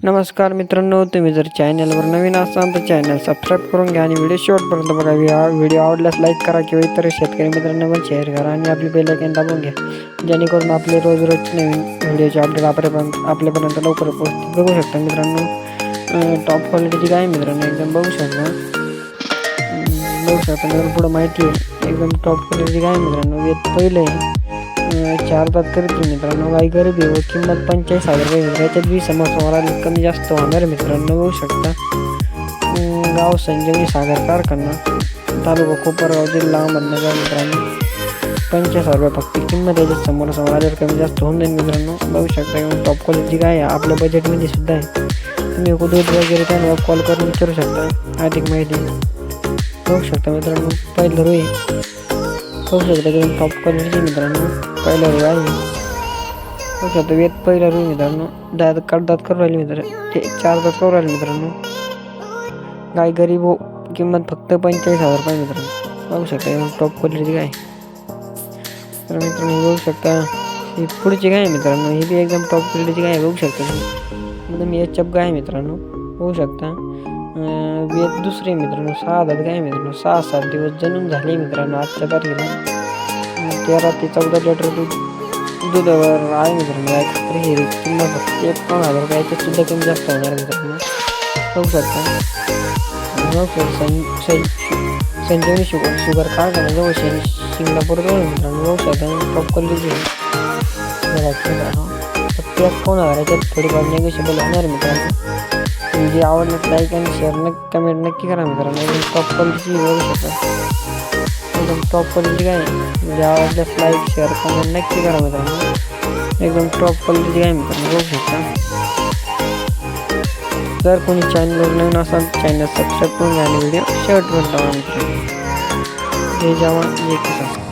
नमस्कार मित्रांनो तुम्ही जर चॅनलवर नवीन असाल तर चॅनल सबस्क्राईब करून घ्या आणि व्हिडिओ शेवटपर्यंत बघा. व्हिडिओ व्हिडिओ आवडल्यास लाईक करा किंवा इतर शेतकरी मित्रांना पण शेअर करा आणि आपली बेलायकन दाबून घ्या. जेणेकरून आपले रोज रोजचे नवीन व्हिडिओचे अपडेट आपल्यापर्यंत आपल्यापर्यंत लवकर पोहोच बघू शकता मित्रांनो टॉप क्वालिटीची काय मित्रांनो एकदम बघू शकता. बघू शकता मित्रांनो पुढं माहिती आहे. एकदम टॉप क्वालिटीची काय मित्रांनो येत पहिलं आहे. चार दात करतील मित्रांनो गाई गरीब व किंमत पंचेचाळीस हजार रुपये मित्र याच्यात वीस समोर कमी जास्त होणार मित्रांनो बघू शकता. गाव संजीवनी सागर कारखाना तालुका कोपरगाव जिल्हा अहमदनगर मित्रांनो. पंचेचाळीस हजार रुपये फक्त किंमत याच्यात समोर समोर आल्यावर कमी जास्त होऊन जाईल मित्रांनो. बघू शकता किंवा टॉप क्वालिटी काय आहे? आपल्या बजेटमध्ये सुद्धा आहे. तुम्ही दूध वगैरे त्यांना कॉल करून विचारू शकता. अधिक माहिती बघू शकता मित्रांनो. पहिलं रोई बघू शकता एकदम टॉप क्वालिटीचे मित्रांनो. पहिला रूम आहे. बघू शकता वेत पहिला रूम मित्रांनो. दात कडदात करून राहिले मित्र. ते चार दात करू राहिले मित्रांनो. गाय गरीब हो किंमत फक्त पंचेचाळीस हजार रुपये मित्रांनो. बघू शकता एकदम टॉप क्वालिटीची गाय. तर मित्रांनो बघू शकता. ही पुढची गाय आहे मित्रांनो. ही बी एकदम टॉप क्वालिटीची गाय बघू शकता तुम्ही. एकदम एच एफ गाय आहे मित्रांनो. बघू शकता. अं, वेत मित्रांनो सहा हजार काय मित्रांनो सहा सात दिवस जणून झाले मित्रांनो आजच्या तारखेला. तेरा ते चौदा लिटर दूध दुधावर आहे मित्रांनो गाय खात्री हे किंमत फक्त एक पाच हजार रुपये सुद्धा कमी जास्त होणार मित्रांनो. बघू शकता सं संजीवनी शुगर शुगर कारखाना जवळ शेण शिंगणापूर जवळ मित्रांनो बघू शकता टॉप क्वालिटीची मित्रांनो फक्त एक पाच हजार याच्यात थोडीफार नेगोशिएबल होणार मित्रांनो. व्हिडिओ आवडला लाईक आणि शेअर नक्की कमेंट नक्की करा मित्रांनो. एकदम टॉप क्वालिटीची बघू शकता. एकदम टॉप क्वालिटी काय म्हणजे आवडल्यास लाईक शेअर कमेंट नक्की करा मित्रांनो. एकदम टॉप क्वालिटी काय मित्रांनो बघू शकता. जर कोणी चॅनलवर नवीन असाल चॅनल सबस्क्राईब करून घ्या आणि व्हिडिओ शेवटपर्यंत बघा मित्रांनो. जय जवान जय किसान.